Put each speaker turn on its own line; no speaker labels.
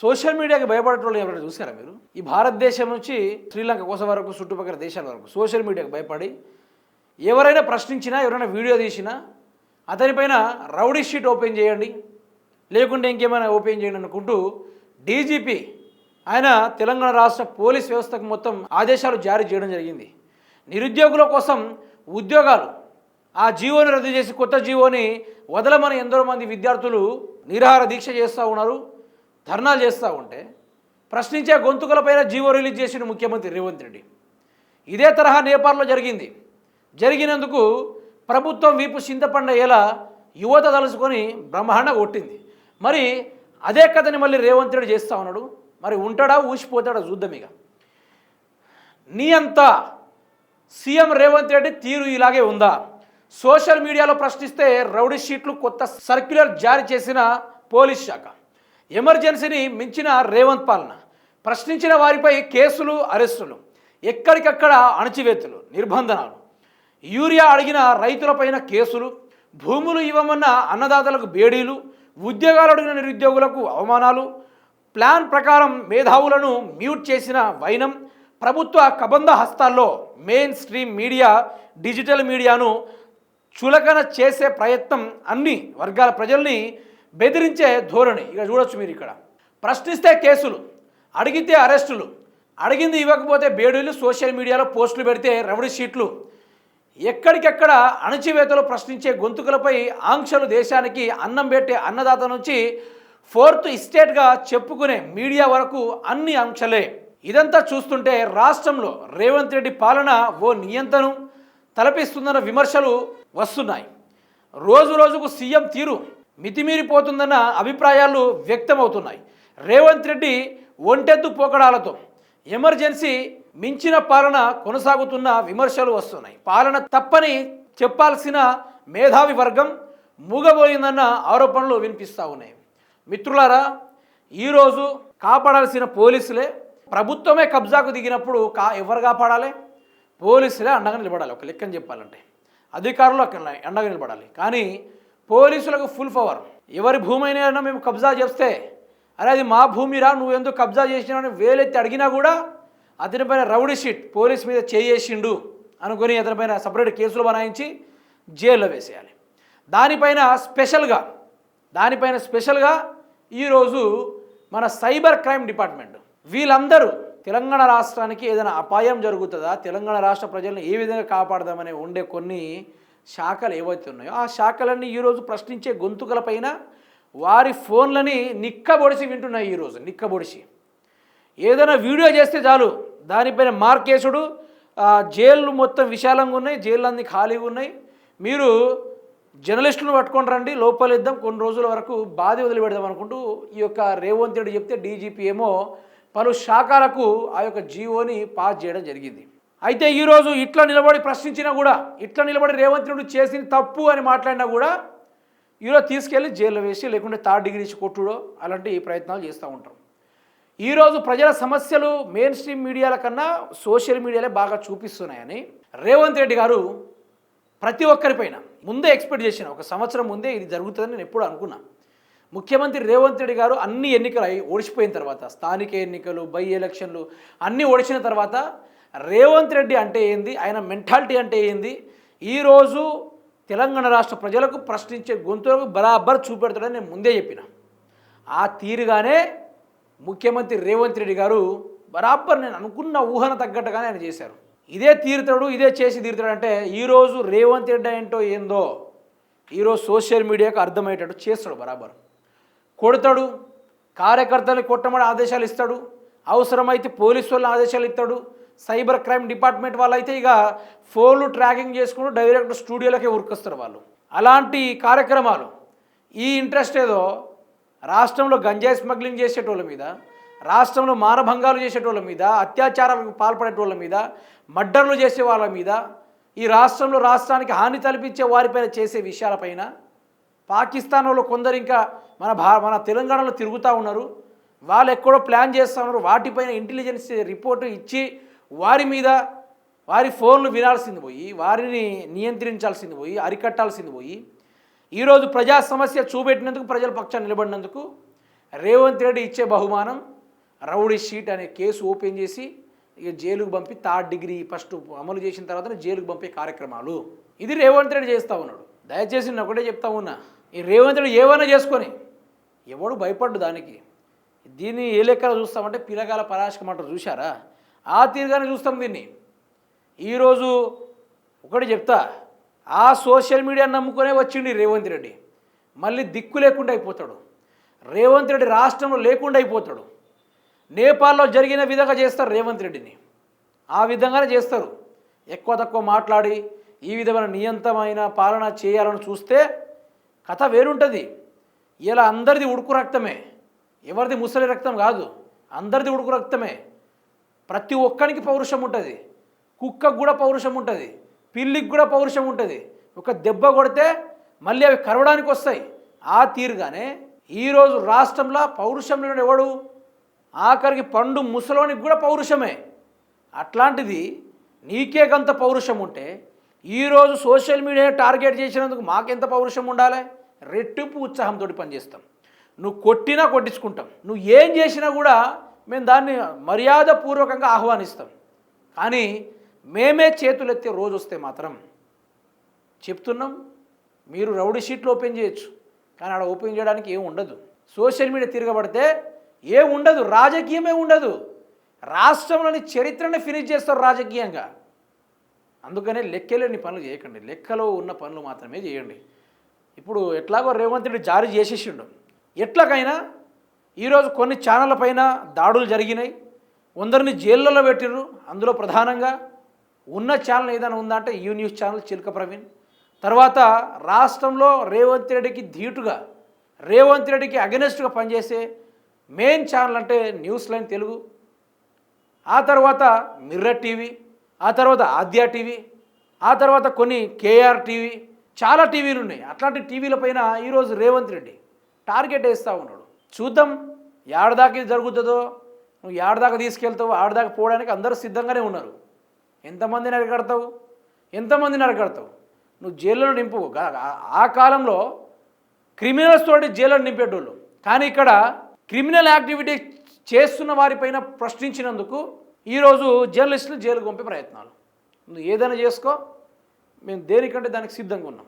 Social మీడియాకి భయపడేటోళ్ళు ఎవరైనా చూసారా మీరు? ఈ భారతదేశం నుంచి శ్రీలంక కోసం వరకు చుట్టుపక్కల దేశాల వరకు సోషల్ మీడియాకి భయపడి ఎవరైనా ప్రశ్నించినా ఎవరైనా వీడియో తీసినా అతనిపైన రౌడీ షీట్ ఓపెన్ చేయండి. లేకుంటే ఇంకేమైనా ఓపెన్ చేయండి అనుకుంటూ డీజీపీ ఆయన తెలంగాణ రాష్ట్ర పోలీస్ వ్యవస్థకు మొత్తం ఆదేశాలు జారీ చేయడం జరిగింది. నిరుద్యోగుల కోసం ఉద్యోగాలు ఆ జీవోని రద్దు చేసి కొత్త జీవోని వదలమని ఎందరో మంది విద్యార్థులు నిరాహార దీక్ష చేస్తూ ఉన్నారు. ధర్నాలు చేస్తూ ఉంటే ప్రశ్నించే గొంతుకలపైన జీవో రిలీజ్ చేసిన ముఖ్యమంత్రి రేవంత్ రెడ్డి. ఇదే తరహా నేపాల్లో జరిగింది. జరిగినందుకు ప్రభుత్వం వీపు చింతపండ ఎలా యువత తలుసుకొని బ్రహ్మాండ కొట్టింది. మరి అదే కథని మళ్ళీ రేవంత్ రెడ్డి చేస్తూ ఉన్నాడు. మరి ఉంటాడా ఊసిపోతాడా చూద్దాం ఇక. నీ అంతా సీఎం రేవంత్ రెడ్డి తీరు ఇలాగే ఉందా? సోషల్ మీడియాలో ప్రశ్నిస్తే రౌడీ షీట్లు కొత్త సర్క్యులర్ జారీ చేసిన పోలీస్ శాఖ. ఎమర్జెన్సీని మించిన రేవంత్ పాలన. ప్రశ్నించిన వారిపై కేసులు అరెస్టులు ఎక్కడికక్కడ అణచివేతులు నిర్బంధనాలు. యూరియా అడిగిన రైతులపైన కేసులు భూములు ఇవ్వమన్న అన్నదాతలకు బేడీలు ఉద్యోగాలు అడిగిన నిరుద్యోగులకు అవమానాలు ప్లాన్ ప్రకారం మేధావులను మ్యూట్ చేసిన వైనం ప్రభుత్వ కబంధ హస్తాల్లో మెయిన్ స్ట్రీమ్ మీడియా డిజిటల్ మీడియాను చులకన చేసే ప్రయత్నం అన్ని వర్గాల ప్రజల్ని బెదిరించే ధోరణి. ఇక చూడొచ్చు మీరు ఇక్కడ. ప్రశ్నిస్తే కేసులు అడిగితే అరెస్టులు అడిగింది ఇవ్వకపోతే బేడీలు సోషల్ మీడియాలో పోస్టులు పెడితే రౌడీ షీట్లు. ఎక్కడికెక్కడ అణచివేతలు ప్రశ్నించే గొంతుకులపై ఆంక్షలు దేశానికి అన్నం పెట్టే అన్నదాత నుంచి ఫోర్త్ ఇస్టేట్గా చెప్పుకునే మీడియా వరకు అన్ని ఆంక్షలే. ఇదంతా చూస్తుంటే రాష్ట్రంలో రేవంత్ రెడ్డి పాలన ఓ నియంతను తలపిస్తుందన్న విమర్శలు వస్తున్నాయి. రోజు రోజుకు సీఎం తీరు మితిమీరిపోతుందన్న అభిప్రాయాలు వ్యక్తమవుతున్నాయి. రేవంత్ రెడ్డి ఒంటెద్దు పోకడాలతో ఎమర్జెన్సీ మించిన పాలన కొనసాగుతున్న విమర్శలు వస్తున్నాయి. పాలన తప్పని చెప్పాల్సిన మేధావి వర్గం మూగబోయిందన్న ఆరోపణలు వినిపిస్తూ ఉన్నాయి. మిత్రులారా ఈరోజు కాపాడాల్సిన పోలీసులే ప్రభుత్వమే కబ్జాకు దిగినప్పుడు కా ఎవరు కాపాడాలి? పోలీసులే అండగా నిలబడాలి. ఒక లెక్కని చెప్పాలంటే. అధికారులు అక్కడ అండగా నిలబడాలి. కానీ పోలీసులకు ఫుల్ పవర్. ఎవరి భూమి అయినా మేము కబ్జా చేస్తే అరే అది మా భూమిరా నువ్వు ఎందుకు కబ్జా చేసినావని వేలెత్తి అడిగినా కూడా అతనిపైన రౌడీ షీట్ పోలీస్ మీద చేయేసిండు అనుకొని అతనిపైన సపరేట్ కేసులు బనాయించి జైల్లో వేసేయాలి. దానిపైన స్పెషల్గా దానిపైన స్పెషల్గా ఈరోజు మన సైబర్ క్రైమ్ డిపార్ట్మెంట్ వీళ్ళందరూ తెలంగాణ రాష్ట్రానికి ఏదైనా అపాయం జరుగుతుందా తెలంగాణ రాష్ట్ర ప్రజలను ఏ విధంగా కాపాడదామని ఉండే కొన్ని శాఖలు ఏవైతే ఉన్నాయో ఆ శాఖలన్నీ ఈరోజు ప్రశ్నించే గొంతుకలపైన వారి ఫోన్లని నిక్కబొడిసి వింటున్నాయి ఈరోజు నిక్కబొడిసి. ఏదైనా వీడియో చేస్తే చాలు. దానిపైన మార్కేసుడు ఆ, జైళ్ళు మొత్తం విశాలంగా ఉన్నాయి జైళ్ళు అన్ని ఖాళీగా ఉన్నాయి. మీరు జర్నలిస్టులను పట్టుకొని రండి లోపలిద్దాం. కొన్ని రోజుల వరకు బాధ వదిలిపెడదాం అనుకుంటూ ఈ యొక్క రేవంత్ రెడ్డి చెప్తే డీజీపీ ఏమో పలు శాఖలకు ఆ యొక్క జీవోని పాస్ చేయడం జరిగింది. అయితే ఈరోజు ఇట్లా నిలబడి ప్రశ్నించినా కూడా ఇట్లా నిలబడి రేవంత్ రెడ్డి చేసిన తప్పు అని మాట్లాడినా కూడా ఈరోజు తీసుకెళ్ళి జైల్లో వేసి లేకుంటే థర్డ్ డిగ్రీ ఇచ్చి కొట్టుడో అలాంటి ప్రయత్నాలు చేస్తూ ఉంటారు ఈరోజు ప్రజల సమస్యలు మెయిన్ స్ట్రీమ్ మీడియాల కన్నా సోషల్ మీడియాలే బాగా చూపిస్తున్నాయని రేవంత్ రెడ్డి గారు ప్రతి ఒక్కరిపైన ముందే ఎక్స్పెక్ట్ చేసిన ఒక సంవత్సరం ముందే ఇది జరుగుతుందని నేను ఎప్పుడు అనుకున్నా. ముఖ్యమంత్రి రేవంత్ రెడ్డి గారు అన్ని ఎన్నికలు అయి ఓడిచిపోయిన తర్వాత స్థానిక ఎన్నికలు బై ఎలక్షన్లు అన్నీ ఓడిచిన తర్వాత రేవంత్ రెడ్డి అంటే ఏంది? ఆయన మెంటాలిటీ అంటే ఏంది? ఈరోజు తెలంగాణ రాష్ట్ర ప్రజలకు ప్రశ్నించే గొంతులకు బరాబర్ చూపెడతాడని నేను ముందే చెప్పిన. ఆ తీరుగానే ముఖ్యమంత్రి రేవంత్ రెడ్డి గారు బరాబర్ నేను అనుకున్న ఊహన తగ్గట్టుగానే ఆయన చేశారు. ఇదే తీరుతాడు ఇదే చేసి తీరుతాడు అంటే ఈరోజు రేవంత్ రెడ్డి ఏంటో ఏందో ఈరోజు సోషల్ మీడియాకు అర్థమయ్యేటట్టు చేస్తాడు బరాబర్. కొడతాడు కార్యకర్తలు కొట్టమని ఆదేశాలు ఇస్తాడు అవసరమైతే పోలీసు వాళ్ళని ఆదేశాలు ఇస్తాడు సైబర్ క్రైమ్ డిపార్ట్మెంట్ వాళ్ళు అయితే ఇక ఫోన్లు ట్రాకింగ్ చేసుకుంటూ డైరెక్ట్ స్టూడియోలకే ఉరికొస్తారు వాళ్ళు. అలాంటి కార్యక్రమాలు ఈ ఇంట్రెస్ట్ ఏదో రాష్ట్రంలో గంజాయి స్మగ్లింగ్ చేసేటోళ్ళ మీద రాష్ట్రంలో మానభంగాలు చేసేటోళ్ళ మీద అత్యాచారాలకు పాల్పడేటోళ్ళ మీద మర్డర్లు చేసే వాళ్ళ మీద ఈ రాష్ట్రంలో రాష్ట్రానికి హాని తలపించే వారిపైన చేసే విషయాలపైన పాకిస్తాన్ వాళ్ళు కొందరు ఇంకా మన భా మన తెలంగాణలో తిరుగుతూ ఉన్నారు. వాళ్ళు ఎక్కడో ప్లాన్ చేస్తూ ఉన్నారు. వాటిపైన ఇంటెలిజెన్స్ రిపోర్టు ఇచ్చి వారి మీద వారి ఫోన్లు వినాల్సింది పోయి వారిని నియంత్రించాల్సింది పోయి అరికట్టాల్సింది పోయి ఈరోజు ప్రజా సమస్య చూపెట్టినందుకు ప్రజల పక్షాన్ని నిలబడినందుకు రేవంత్ రెడ్డి ఇచ్చే బహుమానం రౌడీ షీట్ అనే కేసు ఓపెన్ చేసి ఇక జైలుకు పంపి థర్డ్ డిగ్రీ ఫస్ట్ అమలు చేసిన తర్వాత జైలుకు పంపే కార్యక్రమాలు. ఇది రేవంత్ రెడ్డి చేస్తూ ఉన్నాడు. దయచేసి నేను ఒకటే చెప్తా ఉన్నా ఈ రేవంత్ రెడ్డి ఏమైనా చేసుకొని ఎవడు భయపడ్డు దానికి? దీన్ని ఏ లెక్కలో చూస్తామంటే పిల్లగాల పరాశకం అంటారు చూశారా? ఆ తీరుగానే చూస్తాం దీన్ని. ఈరోజు ఒకటి చెప్తా ఆ సోషల్ మీడియా నమ్ముకునే వచ్చిండు రేవంత్ రెడ్డి. మళ్ళీ దిక్కు లేకుండా అయిపోతాడు. రేవంత్ రెడ్డి రాష్ట్రంలో లేకుండా అయిపోతాడు. నేపాల్లో జరిగిన విధంగా చేస్తారు రేవంత్ రెడ్డిని. ఆ విధంగానే చేస్తారు. ఎక్కువ తక్కువ మాట్లాడి ఈ విధమైన నియంతమైన పాలన చేయాలని చూస్తే కథ వేరుంటుంది. ఇలా అందరిది ఉడుకు రక్తమే. ఎవరిది ముసలి రక్తం కాదు అందరిది ఉడుకు రక్తమే. ప్రతి ఒక్కరికి పౌరుషం ఉంటుంది. కుక్కకు కూడా పౌరుషం ఉంటుంది. పిల్లికి కూడా పౌరుషం ఉంటుంది. ఒక దెబ్బ కొడితే మళ్ళీ అవి కరవడానికి వస్తాయి. ఆ తీరుగానే ఈరోజు రాష్ట్రంలో పౌరుషం లేని ఎవడు? ఆఖరికి పండు ముసలోనికి కూడా పౌరుషమే. అట్లాంటిది నీకే గంత పౌరుషం ఉంటే ఈరోజు సోషల్ మీడియా టార్గెట్ చేసినందుకు మాకెంత పౌరుషం ఉండాలి? రెట్టింపు ఉత్సాహంతో పనిచేస్తాం. నువ్వు కొట్టినా కొట్టించుకుంటాం. నువ్వు ఏం చేసినా కూడా మేము దాన్ని మర్యాదపూర్వకంగా ఆహ్వానిస్తాం. కానీ మేమే చేతులెత్తే రోజు వస్తే మాత్రం చెప్తున్నాం మీరు రౌడీ షీట్లు ఓపెన్ చేయొచ్చు కానీ ఆడ ఓపెన్ చేయడానికి ఏం ఉండదు. సోషల్ మీడియా తిరగబడితే ఏం ఉండదు రాజకీయమే ఉండదు. రాష్ట్రంలోని చరిత్రని ఫినిష్ చేస్తారు రాజకీయంగా. అందుకనే లెక్కలేని పనులు చేయకండి లెక్కలో ఉన్న పనులు మాత్రమే చేయండి. ఇప్పుడు ఎట్లాగో రేవంత్ రెడ్డి జారీ చేసేసిండు. ఎట్లాగైనా ఈరోజు కొన్ని ఛానళ్ళ పైన దాడులు జరిగినాయి. కొందరిని జైళ్ళలో పెట్టిర్రు. అందులో ప్రధానంగా ఉన్న ఛానల్ ఏదైనా ఉందా అంటే యూ న్యూస్ ఛానల్ చిలక ప్రవీణ్. తర్వాత రాష్ట్రంలో రేవంత్ రెడ్డికి ధీటుగా రేవంత్ రెడ్డికి అగెనెస్ట్గా పనిచేసే మెయిన్ ఛానల్ అంటే న్యూస్ లైన్ తెలుగు. ఆ తర్వాత మిర్రర్ టీవీ ఆ తర్వాత ఆద్య టీవీ ఆ తర్వాత కొన్ని కేఆర్ టీవీ చాలా టీవీలు ఉన్నాయి. అట్లాంటి టీవీల పైన ఈరోజు రేవంత్ రెడ్డి టార్గెట్ వేస్తూ ఉన్నాడు. చూద్దాం ఏడదాకా ఇది జరుగుతుందో నువ్వు ఏడదాకా తీసుకెళ్తావు ఆడదాకా పోవడానికి అందరూ సిద్ధంగానే ఉన్నారు. ఎంతమందిని అరగడతావు ఎంతమందిని అరగడతావు నువ్వు జైల్లో నింపు ఆ- కాలంలో క్రిమినల్స్ తోటి జైల్లో నింపేటోళ్ళు. కానీ ఇక్కడ క్రిమినల్ యాక్టివిటీ చేస్తున్న వారిపైన ప్రశ్నించినందుకు ఈరోజు జర్నలిస్టులు జైలు పంపే ప్రయత్నాలు. నువ్వు ఏదైనా చేసుకో మేము దేనికంటే దానికి సిద్ధంగా ఉన్నాం.